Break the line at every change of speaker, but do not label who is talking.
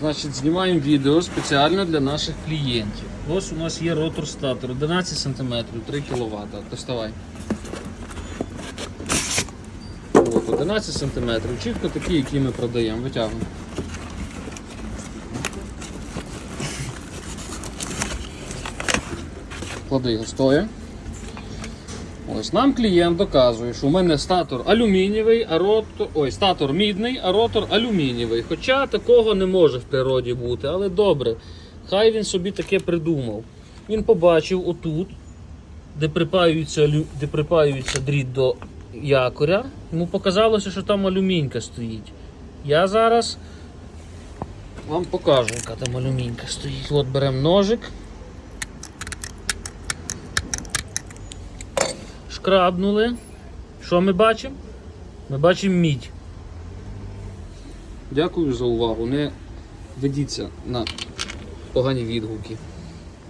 Значить, знімаємо відео спеціально для наших клієнтів. Ось у нас є ротор статор 11 см, 3 кВт. Доставай. От, 11 см, чітко такі, які ми продаємо. Витягуємо. Клади його стоя. Ось нам клієнт доказує, що у мене статор алюмінієвий, а ротор. Ой, статор мідний, а ротор алюмінієвий. Хоча такого не може в природі бути, але добре. Хай він собі таке придумав. Він побачив отут, де припаюється, де припаюється дріт до якоря. Йому показалося, що там алюмінька стоїть. Я зараз вам покажу, яка там алюмінька стоїть. От беремо ножик. Шкрабнули. Що ми бачимо? Ми бачимо мідь. Дякую за увагу. Не ведіться на погані відгуки.